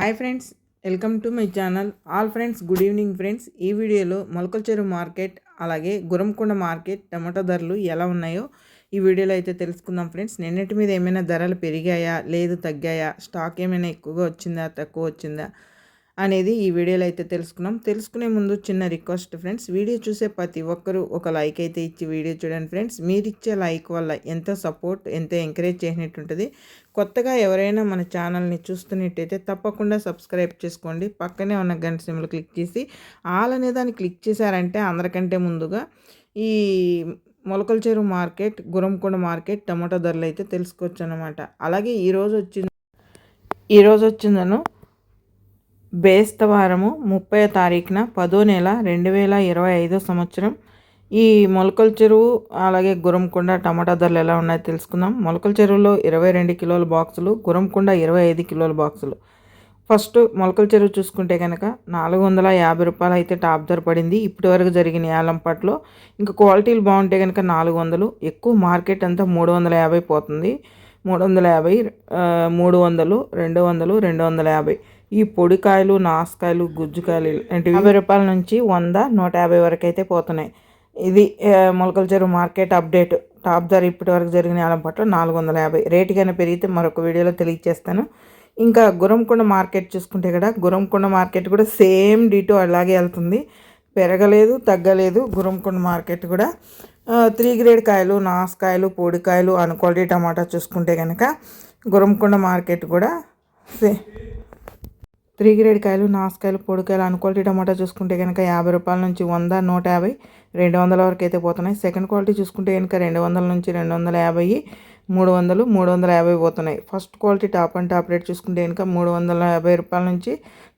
Hi friends welcome to my channel. All friends good evening friends. ఈ వీడియోలో మొలకల చెరువు మార్కెట్ అలాగే గురంకొండ మార్కెట్ టమాటో ధరలు ఎలా ఉన్నాయో ఈ వీడియోలో అయితే తెలుసుకుందాం ఫ్రెండ్స్. నిన్నటి మీద ఏమైనా ధరలు పెరిగాయా లేదు తగ్గాయా స్టాక్ ఏమైనా ఎక్కువగా వచ్చిందా తక్కువ వచ్చిందా? అనేది ఈ వీడియోలో అయితే తెలుసుకున్నాం. తెలుసుకునే ముందు చిన్న రిక్వెస్ట్ ఫ్రెండ్స్ వీడియో చూసే ప్రతి ఒక్కరూ ఒక లైక్ అయితే ఇచ్చి వీడియో చూడండి ఫ్రెండ్స్. మీరు ఇచ్చే లైక్ వల్ల ఎంతో సపోర్ట్ ఎంత ఎంకరేజ్ చేసినట్టు ఉంటుంది. కొత్తగా ఎవరైనా మన ఛానల్ని చూస్తున్నట్టయితే తప్పకుండా సబ్స్క్రైబ్ చేసుకోండి. పక్కనే ఉన్న గంట సిమ్లు క్లిక్ చేసి ఆల్ అనే దాన్ని క్లిక్ చేశారంటే అందరికంటే ముందుగా ఈ మొలకల చెరువు మార్కెట్ గురంకొండ మార్కెట్ టమాటో ధరలు అయితే తెలుసుకోవచ్చు అనమాట అలాగే ఈరోజు వచ్చింది ఈరోజు వచ్చిందను బేస్తవారము ముప్పై తారీఖున పదో నెల రెండు వేల ఇరవై ఐదో సంవత్సరం. ఈ మొలకల చెరువు అలాగే గురంకొండ టమాటా ధరలు ఎలా ఉన్నాయో తెలుసుకుందాం. మొలకల చెరువులో ఇరవై రెండు కిలోల బాక్సులు గురంకొండ ఇరవై ఐదు కిలోల బాక్సులు. ఫస్ట్ మొలకల చెరువు చూసుకుంటే కనుక నాలుగు వందల యాభై రూపాయలు అయితే టాప్ ధర పడింది. ఇప్పటి వరకు జరిగిన ఏలంపాట్లో ఇంకా క్వాలిటీలు బాగుంటే కనుక నాలుగు వందలు ఎక్కువ మార్కెట్ అంతా మూడు వందల యాభై పోతుంది. మూడు వందల యాభై మూడు వందలు రెండు వందలు రెండు వందల యాభై. ఈ పొడికాయలు నాసుకాయలు గుజ్జుకాయలు అంటే యాభై రూపాయల నుంచి వంద నూట యాభై వరకు అయితే పోతున్నాయి. ఇది మొలకల చెరువు మార్కెట్ అప్డేట్. టాప్ ధర ఇప్పటి వరకు జరిగిన ఆలం పట్ల నాలుగు వందల యాభై. రేటు కానీ పెరిగితే మరొక వీడియోలో తెలియజేస్తాను. ఇంకా గురంకొండ మార్కెట్ చూసుకుంటే కూడా గురంకొండ మార్కెట్ కూడా సేమ్ డీటో అలాగే వెళ్తుంది. పెరగలేదు తగ్గలేదు గురంకొండ మార్కెట్ కూడా. త్రీ గ్రేడ్ కాయలు నాసుకాయలు పొడికాయలు అన్ క్వాలిటీ టమాటా చూసుకుంటే కనుక గురంకొండ మార్కెట్ కూడా సే త్రీ గ్రేడ్ కాయలు నాసుకాయలు పొడికాయలు అన్ క్వాలిటీ టమాటా చూసుకుంటే కనుక యాభై రూపాయల నుంచి వంద నూట యాభై రెండు వందల వరకు అయితే పోతున్నాయి. సెకండ్ క్వాలిటీ చూసుకుంటే కనుక రెండు వందల నుంచి రెండు వందల యాభై మూడు వందలు మూడు వందల యాభై పోతున్నాయి. First quality top and top rate చూసుకుంటే కనుక మూడు వందల యాభై రూపాయల నుంచి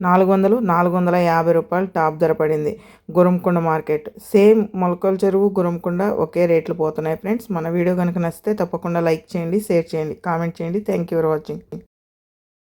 నాలుగు వందలు నాలుగు వందల యాభై రూపాయలు టాప్ ధర పడింది. గురంకొండ మార్కెట్. సేమ్ మొలకల చెరువు గురంకొండ ఒకే రేట్లు పోతున్నాయి ఫ్రెండ్స్. మన వీడియో కనుక నచ్చితే తప్పకుండా లైక్ చేయండి షేర్ చేయండి కామెంట్ చేయండి. Thank you for watching